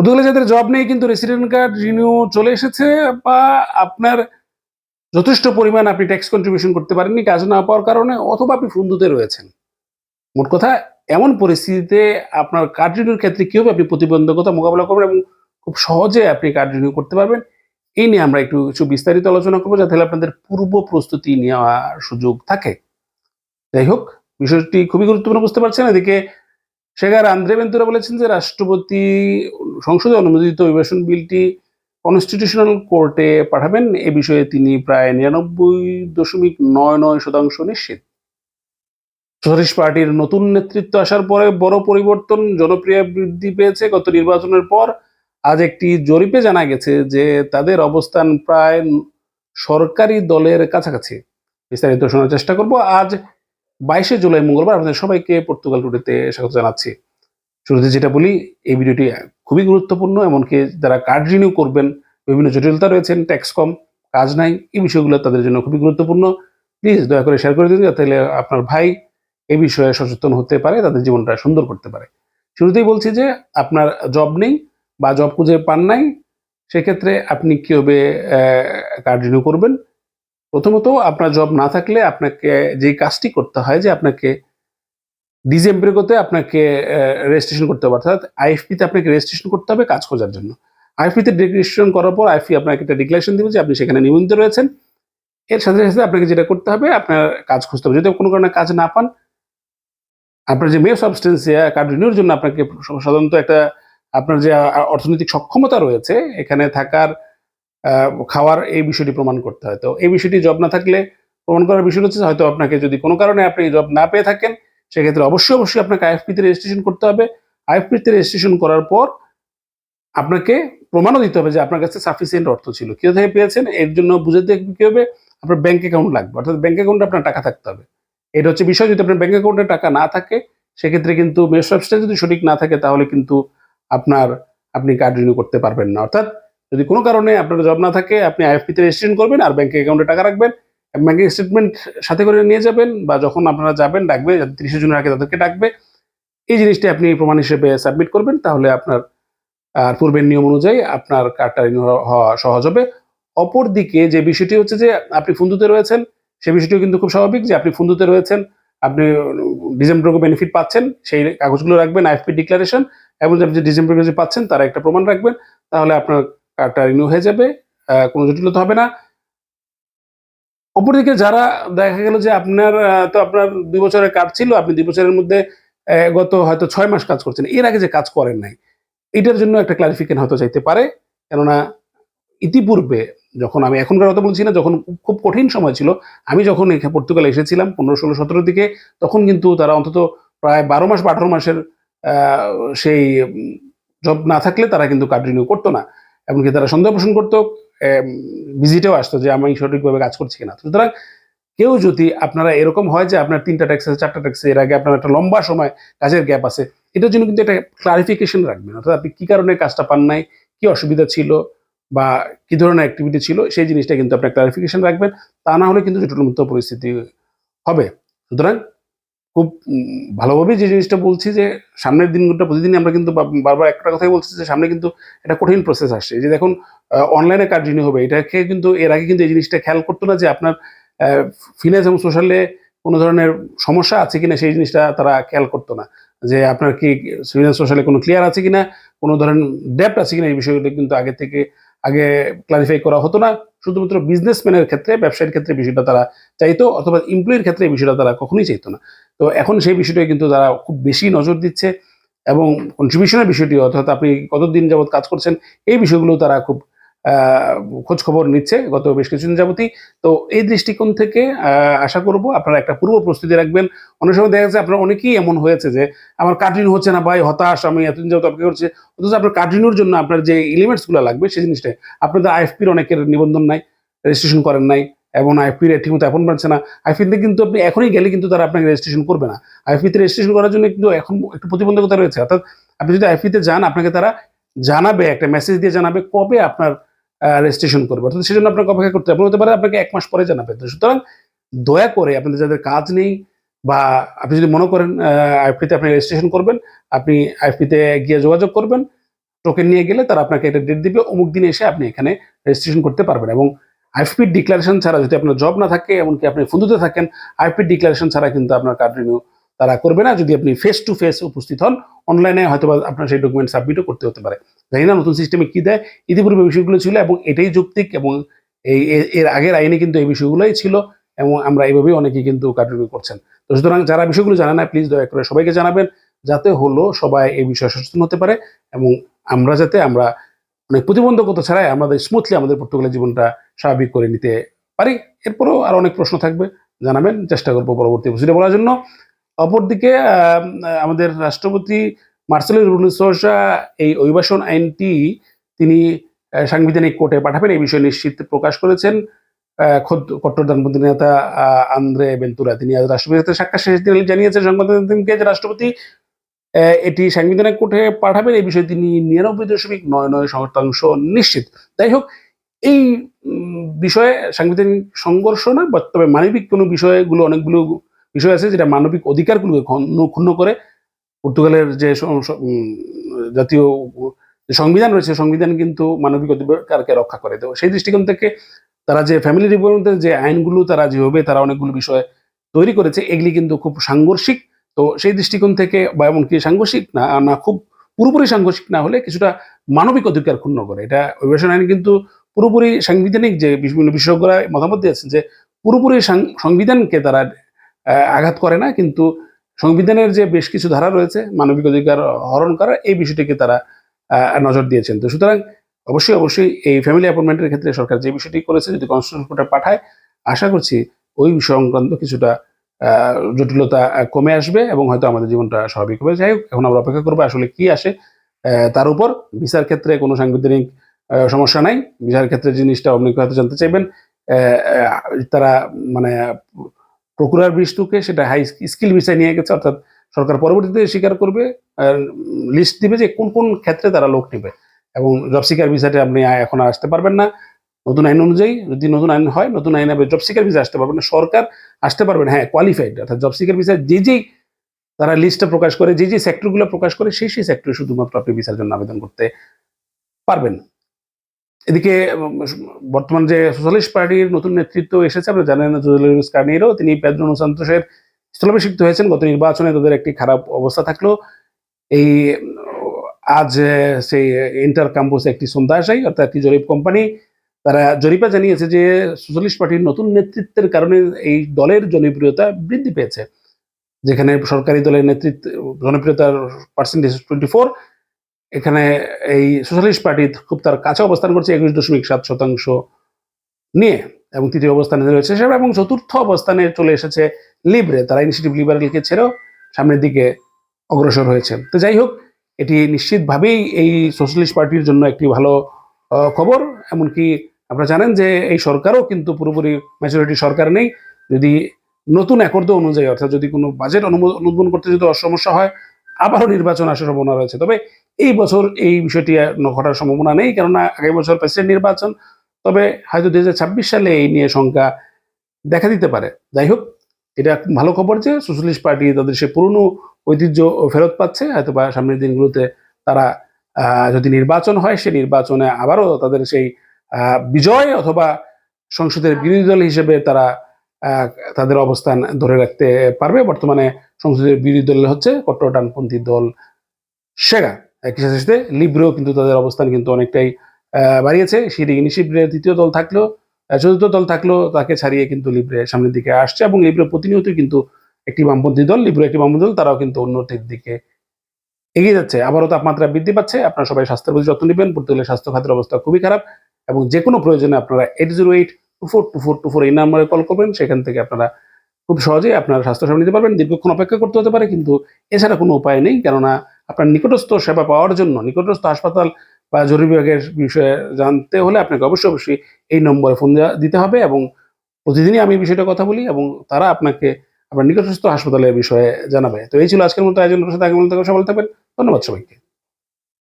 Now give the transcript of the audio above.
পর্তুগালে যাদের জব নেই, কিন্তু রেসিডেন্ট কার্ড রিনিউ চলে এসেছে, বা আপনার যথেষ্ট পরিমাণ আপনি ট্যাক্স কন্ট্রিবিউশন করতে পারেননি, কাজ না পাওয়ার কারণে, অথবা আপনি ফুন্দুতে রয়েছেন। মোট কথা, এমন পরিস্থিতিতে আপনার কার্ড রিনিউর ক্ষেত্রে কীভাবে আপনি প্রতিবন্ধকতা মোকাবেলা করবেন এবং খুব সহজে আপনি কার্ড রিনিউ করতে পারবেন। এই নিয়ে আমরা একটু কিছু বিস্তারিত আলোচনা করব, যাতে আপনাদের পূর্ব প্রস্তুতি নেওয়ার সুযোগ থাকে। যাই হোক, বিষয়টি খুবই গুরুত্বপূর্ণ, বুঝতে পারছেন? এদিকে সেগার আন্দ্রে বেন্তুরা বলেছেন যে রাষ্ট্রপতি সংসদে অনুমোদিত অভিবাসন বিলটি কনস্টিটিউশনাল কোর্টে পাঠাবেন। এ বিষয়ে তিনি প্রায় নিরানব্বই দশমিক নয় নয় শতাংশ নিশ্চিত। সোশ্যালিস্ট পার্টির নতুন নেতৃত্ব আসার পরে বড় পরিবর্তন জনপ্রিয় বৃদ্ধি পেয়েছে। গত নির্বাচনের পর আজ একটি জরিপে জানা গেছে যে তাদের অবস্থান প্রায় সরকারি দলের কাছাকাছি। বিস্তারিত শোনার চেষ্টা করব। আজ বাইশে জুলাই মঙ্গলবার আপনাদের সবাইকে পর্তুগাল টুডেতে স্বাগত জানাচ্ছি। শুরুতে যেটা বলি, এই ভিডিওটি খুবই গুরুত্বপূর্ণ, এমনকি যারা কার্ড রিনিউ করবেন, বিভিন্ন জটিলতা রয়েছেন, ট্যাক্স কম, কাজ নাই, এই বিষয়গুলো তাদের জন্য খুবই গুরুত্বপূর্ণ। প্লিজ দয়া করে শেয়ার করে দিন, যাতে আপনার ভাই এই বিষয়ে সচেতন হতে পারে, তাদের জীবনটা সুন্দর করতে পারে। শুরুতেই বলছি যে, আপনার জব নেই বা জব খুঁজে পান নাই, সেক্ষেত্রে আপনি কীভাবে কার্ড রিনিউ করবেন? প্রথমত আপনার জব না থাকলে আপনাকে যেই কাজটি করতে হয় যে আপনাকে ডিজেম্বরেগোতে আপনাকে রেজিস্ট্রেশন করতে হবে। অর্থাৎ আইএফপিতে আপনাকে রেজিস্ট্রেশন করতে হবে কাজ খোঁজার জন্য। আইএফপিতে রেজিস্ট্রেশন করার পর আইএফপি আপনাকে একটা ডিক্লারেশন দেবে যে আপনি সেখানে নিবন্ধিত রয়েছেন। এর সাথে সাথে আপনাকে যেটা করতে হবে, আপনার কাজ খুঁজতে হবে। যদি কোনো কারণে কাজ না পান, আপনার যে মেয়ে সাবস্টেন্সিয়া কার্ড রিনিউর জন্য আপনাকে সাধারণত একটা আপনার যে অর্থনৈতিক সক্ষমতা রয়েছে, এখানে থাকার খাওয়ার এই বিষয়টি প্রমাণ করতে হয়। তো এই বিষয়টি জব না থাকলে প্রমাণ করার বিষয় হচ্ছে হয়তো আপনাকে যদি কোনো কারণে আপনি জব না পেয়ে থাকেন, সেক্ষেত্রে অবশ্যই অবশ্যই আপনাকে আইএফপিতে রেজিস্ট্রেশন করতে হবে। আইএফপিতে রেজিস্ট্রেশন করার পর আপনাকে প্রমাণও দিতে হবে যে আপনার কাছে সাফিসিয়েন্ট অর্থ ছিল। কি থেকে পেয়েছেন? এর জন্য বুঝাতে কী হবে আপনার ব্যাংক অ্যাকাউন্ট লাগবে। অর্থাৎ ব্যাংক অ্যাকাউন্টে আপনার টাকা থাকতে হবে। এটা হচ্ছে বিষয়, যদি আপনার ব্যাংক অ্যাকাউন্টে টাকা না থাকে, সেক্ষেত্রে কিন্তু মেস সাবস্টেন্স যদি সঠিক না থাকে, তাহলে কিন্তু আপনার, আপনি কার্ড রিনিউ করতে পারবেন না। অর্থাৎ যদি কোনো কারণে আপনার জব না থাকে, আপনি আইএফপিতে রেজিস্ট্রেশন করবেন আর ব্যাংক অ্যাকাউন্টে টাকা রাখবেন। ব্যাংকিং স্টেটমেন্ট সাথে করে নিয়ে যাবেন বা যখন আপনারা যাবেন, ডাকবে যাদের তিরিশে জনের আগে তাদেরকে ডাকবে। এই জিনিসটি আপনি প্রমাণ হিসেবে সাবমিট করবেন, তাহলে আপনার, আর পূর্বের নিয়ম অনুযায়ী আপনার কার্ডটা রিনিউ হওয়া সহজ হবে। অপরদিকে যে বিষয়টি হচ্ছে যে, আপনি ফুন্দুতে রয়েছেন সে বিষয়টিও কিন্তু খুব স্বাভাবিক যে আপনি ফুন্দুতে রয়েছেন, আপনি ডিসেম্বরকে বেনিফিট পাচ্ছেন, সেই কাগজগুলো রাখবেন আইএফপি ডিক্লারেশন এবং আপনি যে ডিসেম্বর যে পাচ্ছেন, তার একটা প্রমাণ রাখবেন। তাহলে আপনার কার্ডটা রিনিউ হয়ে যাবে কোনো জটিলতা হবে না। অপরদিকে যারা দেখা গেল যে আপনার তো আপনার দুই বছরের কাজ ছিল, আপনি দুই বছরের মধ্যে গত হয়তো ছয় মাস কাজ করছেন, এর আগে যে কাজ করেন নাই, এটার জন্য একটা ক্লারিফিকেশন হয়তো চাইতে পারে। কেননা ইতিপূর্বে যখন আমি, এখনকার কথা বলছি না, যখন খুব কঠিন সময় ছিল, আমি যখন এখানে পর্তুগালে এসেছিলাম পনেরো, ষোলো সতেরো দিকে, তখন কিন্তু তারা অন্তত প্রায় বারো মাস বা আঠারো মাসের সেই জব না থাকলে তারা কিন্তু কার্ড রিনিউ করতো না। এমনকি তারা সন্দেহ পোষণ করতো ভিজিটেও আসতো যে আমি সঠিকভাবে কাজ করছি কিনা। সুতরাং কেউ যদি আপনারা এরকম হয় যে আপনার তিনটা ট্যাক্স আছে, চারটা ট্যাক্স এর আগে আপনার একটা লম্বা সময় কাজের গ্যাপ আছে, এটার জন্য কিন্তু একটা ক্লারিফিকেশন রাখবেন। অর্থাৎ আপনি কি কারণে কাজটা পান নাই, কি অসুবিধা ছিল বা কি ধরনের অ্যাক্টিভিটি ছিল, সেই জিনিসটা কিন্তু আপনার ক্লারিফিকেশন রাখবেন। তা না হলে কিন্তু জটিলমুক্ত পরিস্থিতি হবে। সুতরাং খুব ভালোভাবেই যে জিনিসটা বলছি যে সামনের দিনগুলোটা প্রতিদিনই আমরা কিন্তু বারবার একটা কথাই বলছি যে সামনে কিন্তু একটা কঠিন প্রসেস আসছে। যে দেখুন অনলাইনে কার্ড রিনিউ হবে এটাকে কিন্তু, এর আগে কিন্তু এই জিনিসটা খেয়াল করতো না যে আপনার ফিনান্স এবং সোশ্যালে কোনো ধরনের সমস্যা আছে কিনা, সেই জিনিসটা তারা খেয়াল করতো না। যে আপনার কি ফিনান্স সোশ্যালে কোনো ক্লিয়ার আছে কিনা, কোনো ধরনের ডেপ্ট আছে কিনা, এই বিষয়গুলো কিন্তু আগে থেকে আগে ক্লারিফাই করা হতো না। শুধুমাত্র বিজনেসম্যানের ক্ষেত্রে, ব্যবসায়ীর ক্ষেত্রে বিষয়টা তারা চাইতো, অথবা এমপ্লয়ের ক্ষেত্রে এই বিষয়টা তারা কখনোই চাইতো না। তো এখন সেই বিষয়টা কিন্তু তারা খুব বেশি নজর দিচ্ছে এবং কন্ট্রিবিউশনের বিষয়টি অর্থাৎ আপনি কতদিন যাবৎ কাজ করছেন, এই বিষয়গুলো তারা খুব খোঁজ খবর নিচ্ছে গত বেশ কিছুদিন যাবতই। তো এই দৃষ্টিকোণ থেকে আশা করব আপনারা একটা পূর্ব প্রস্তুতি রাখবেন। অনেক সময় দেখা যাচ্ছে আপনার অনেকেই এমন হয়েছে যে, আমার কার্টিন হচ্ছে না ভাই, হতাশ, আমি এতদিন যাবত অপেক্ষা করছি। অথচ আপনার কার্টিনুর জন্য আপনার যে এলিমেন্টসগুলো লাগবে, সেই জিনিসটা আপনাদের আইএফপির অনেকের নিবন্ধন নাই রেজিস্ট্রেশন করেন নাই, এবং আইএফপির ঠিকমতো এখন পাচ্ছে না। আইএফপিতে কিন্তু আপনি এখনই গেলে কিন্তু তারা আপনাকে রেজিস্ট্রেশন করবে না। আইএফপিতে রেজিস্ট্রেশন করার জন্য কিন্তু এখন একটু প্রতিবন্ধকতা রয়েছে। অর্থাৎ আপনি যদি আইএফপিতে যান, আপনাকে তারা জানাবে, একটা মেসেজ দিয়ে জানাবে কবে আপনার রেজিস্ট্রেশন করবে। অর্থাৎ সেজন্য আপনাকে অপেক্ষা করতে হবে। হতে পারে আপনাকে এক মাস পরে জানাবে তো সুতরাং দয়া করে আপনাদের যাদের কাজ নেই বা আপনি যদি মনে করেন আইএফপিতে আপনি রেজিস্ট্রেশন করবেন, আপনি আইএফপিতে গিয়ে যোগাযোগ করবেন টোকেন নিয়ে গেলে তারা আপনাকে এটা ডেট দিবে। অমুক দিনে এসে আপনি এখানে রেজিস্ট্রেশন করতে পারবেন এবং আইএফপি ডিক্লারেশন ছাড়া যদি আপনার জব না থাকে, এমনকি আপনি ফুন্দুতে থাকেন, আইএফপি ডিক্লারেশন ছাড়া কিন্তু আপনার কার্ড রিনিউ তারা করবে না। যদি আপনি ফেস টু ফেস উপস্থিত হন অনলাইনে হয়তো আপনার সেই ডকুমেন্ট সাবমিটও করতে হতে পারে। জানি না নতুন সিস্টেমে কি দেয়। ইতিপূর্বে বিষয়গুলো ছিল এবং এটাই যৌক্তিক এবং এই এর আগের আইনে কিন্তু এই বিষয়গুলোই ছিল এবং আমরা এইভাবেই অনেকেই কিন্তু কার্ড করছেন। তো সুতরাং যারা বিষয়গুলো জানে না প্লিজ দয়া করে সবাইকে জানাবেন যাতে হলো সবাই এই বিষয়ে সচেতন হতে পারে এবং আমরা যাতে আমরা অনেক প্রতিবন্ধকতা ছাড়াই আমাদের স্মুথলি আমাদের পর্তুগালের জীবনটা স্বাভাবিক করে নিতে পারি। এরপরেও আর অনেক প্রশ্ন থাকবে, জানাবেন। চেষ্টা করব পরবর্তী বলার জন্য। অপরদিকে আমাদের রাষ্ট্রপতি মার্সেলো রুলসোসা এই অভিবাসন আইনটি তিনি সাংবিধানিক কোর্টে পাঠাবেন, এই বিষয়ে নিশ্চিত প্রকাশ করেছেন খোদ কট্টর ডানপন্থী নেতা আন্দ্রে বেন্তুরা তিনি আজ রাষ্ট্রপতির সাথে সাক্ষাৎ শেষে তিনি জানিয়েছেন, সংবাদমাধ্যমকে যে রাষ্ট্রপতি এটি সাংবিধানিক কোর্টে পাঠাবেন, এই বিষয়ে তিনি নিরানব্বই দশমিক নয় নয় শতাংশ নিশ্চিত। যাই হোক, এই বিষয়ে সাংবিধানিক সংঘর্ষ না তবে মানবিক কোনো বিষয়গুলো অনেকগুলো বিষয় আছে যেটা মানবিক অধিকারগুলোকে ক্ষুণ্ণ করে পর্তুগালের যে জাতীয় সংবিধান রয়েছে, সংবিধান কিন্তু মানবিক অধিকারকে রক্ষা করে। তো সেই দৃষ্টিকোণ থেকে তারা যে ফ্যামিলি রিপোর্টের যে আইনগুলো তারা যেভাবে তারা অনেকগুলো বিষয় তৈরি করেছে, এগুলি কিন্তু খুব সাংঘর্ষিক। তো সেই দৃষ্টিকোণ থেকে বা এমনকি সাংঘর্ষিক না না, খুব পুরোপুরি সাংঘর্ষিক না হলে কিছুটা মানবিক অধিকার ক্ষুণ্ণ করে। এটা অভিবাসন আইন কিন্তু পুরোপুরি সাংবিধানিক যে বিভিন্ন বিশেষজ্ঞরা মতামত দিয়েছেন যে পুরোপুরি সংবিধানকে তারা আঘাত করে না, কিন্তু সংবিধানের যে বেশ কিছু ধারা রয়েছে, মানবিক অধিকার হরণ করা এই বিষয়টিকে তারা নজর দিয়েছেন। তো সুতরাং অবশ্যই অবশ্যই এই ফ্যামিলি অ্যাপয়েন্টমেন্টের ক্ষেত্রে সরকার যে বিষয়টি করেছে, যদি কনস্টিটিউশন কোর্টে পাঠায়, আশা করছি ওই সংক্রান্ত কিছুটা জটিলতা কমে আসবে এবং হয়তো আমাদের জীবনটা স্বাভাবিক হবে। যাই হোক, এখন আমরা অপেক্ষা করব আসলে কি আসে তার উপর। বিচার ক্ষেত্রে কোনো সাংবিধানিক সমস্যা নাই। বিচার ক্ষেত্রে জিনিসটা অনেকে হয়তো জানতে চাইবেন তারা মানে প্রকুরার বিষ্টুকে সেটা হাই স্কিল ভিসায় নিয়ে গেছে, অর্থাৎ সরকার পরবর্তীতে স্বীকার করবে লিস্ট দিবে যে কোন কোন ক্ষেত্রে তারা লোক নেবে। এবং জব সিকার ভিসাতে আপনি এখন আসতে পারবেন না। নতুন আইন অনুযায়ী যদি নতুন আইন হয়, নতুন আইনে জব সিকার ভিসা আসতে পারবেন না। সরকার আসতে পারবেন হ্যাঁ কোয়ালিফাইড অর্থাৎ জব সিকার ভিসা যে যেই তারা লিস্টটা প্রকাশ করে, যে যে সেক্টরগুলো প্রকাশ করে, সেই সেই সেক্টরে শুধুমাত্র আপনি ভিসার জন্য আবেদন করতে পারবেন। এদিকে বর্তমান যে সোশ্যালিস্ট পার্টির নতুন নেতৃত্ব এসেছে, আপনারা জানেন কার্নিরো তিনি পেদ্রো সান্তোসের স্থলাভিষিক্ত হয়েছেন। গত নির্বাচনে তাদের একটি খারাপ অবস্থা থাকল। এই আজ সেই ইন্টার ক্যাম্পাসে একটি সন্ধ্যা আসাই অর্থাৎ একটি জরিপ কোম্পানি তারা জরিপে জানিয়েছে যে, সোশ্যালিস্ট পার্টির নতুন নেতৃত্বের কারণে এই দলের জনপ্রিয়তা বৃদ্ধি পেয়েছে। যেখানে সরকারি দলের নেতৃত্ব, জনপ্রিয়তার পার্সেন্টেজ টোয়েন্টি ফোর এখানে এই সোশ্যালিস্ট পার্টি খুব তার কাছে অবস্থান করছে একুশ দশমিক সাত শতাংশ নিয়ে এবং তৃতীয় অবস্থানে রয়েছে সেবা এবং চতুর্থ অবস্থানে চলে এসেছে লিবরে তারা ইনিশিয়েটিভ লিবারেলকে ছেড়েও সামনের দিকে অগ্রসর হয়েছে। তো যাই হোক, এটি নিশ্চিতভাবেই এই সোশ্যালিস্ট পার্টির জন্য একটি ভালো খবর। এমনকি আপনারা জানেন যে এই সরকারও কিন্তু পুরোপুরি মেজরিটি সরকার নেই। যদি নতুন একর্দ অনুযায়ী, অর্থাৎ যদি কোনো বাজেট অনুমো- অনুমোদন করতে যদি সমস্যা হয়, আবারও নির্বাচন আসার সম্ভাবনা রয়েছে। তবে এই বছর এই বিষয়টি ঘটার সম্ভাবনা নেই, কেননা আগামী বছর প্রেসিডেন্ট নির্বাচন, তবে হয়তো দুই হাজার ছাব্বিশ সালে এই নিয়ে সংখ্যা দেখা দিতে পারে। যাই হোক, এটা ভালো খবর যে সোশ্যালিস্ট পার্টি তাদের সে পুরনো ঐতিহ্য ফেরত পাচ্ছে হয়তো বা সামনের দিনগুলোতে তারা যদি নির্বাচন হয় সেই নির্বাচনে আবারও তাদের সেই বিজয় অথবা সংসদের বিরোধী দল হিসেবে তারা তাদের অবস্থান ধরে রাখতে পারবে। বর্তমানে সংসদের বিরোধী দল হচ্ছে কট্টর ডানপন্থী দল সেগা। সাথে লিব্রেও কিন্তু তাদের অবস্থান কিন্তু অনেকটাই বাড়িয়েছে। সেটি নিশিব্রের তৃতীয় দল থাকলেও চতুর্থ দল থাকলেও তাকে ছাড়িয়ে কিন্তু লিব্রে সামনের দিকে আসছে এবং লিব্রে প্রতিনিয়ত কিন্তু একটি বামপন্থী দল লিব্রে একটি বামপন্থী দল, তারাও কিন্তু উন্নতির দিকে এগিয়ে যাচ্ছে। আবারও তাপমাত্রা বৃদ্ধি পাচ্ছে। আপনারা সবাই স্বাস্থ্যের প্রতি যত্ন নেবেন। পর্তুগালের স্বাস্থ্য খাতের অবস্থা খুবই খারাপ এবং যে কোনো প্রয়োজনে আপনারা eight zero eight two four two four two four এই নাম্বারে কল করবেন। সেখান থেকে আপনারা খুব সহজেই আপনার স্বাস্থ্য সেবা নিতে পারবেন। দীর্ঘক্ষণ অপেক্ষা করতে হতে পারে, কিন্তু এছাড়া কোনো উপায় নেই। কেননা আপনার নিকটস্থ সেবা পাওয়ার জন্য নিকটস্থ হাসপাতাল বা জরুরি বিভাগের বিষয়ে জানতে হলে আপনাকে অবশ্যই অবশ্যই এই নম্বরে ফোন দিতে হবে এবং প্রতিদিনই আমি বিষয়টা কথা বলি এবং তারা আপনাকে আপনার নিকটস্থ হাসপাতালের বিষয়ে জানাবে। তো এই ছিল আজকের মতো আয়োজন সাথে আগামী সবাই থাকবেন। ধন্যবাদ সবাইকে।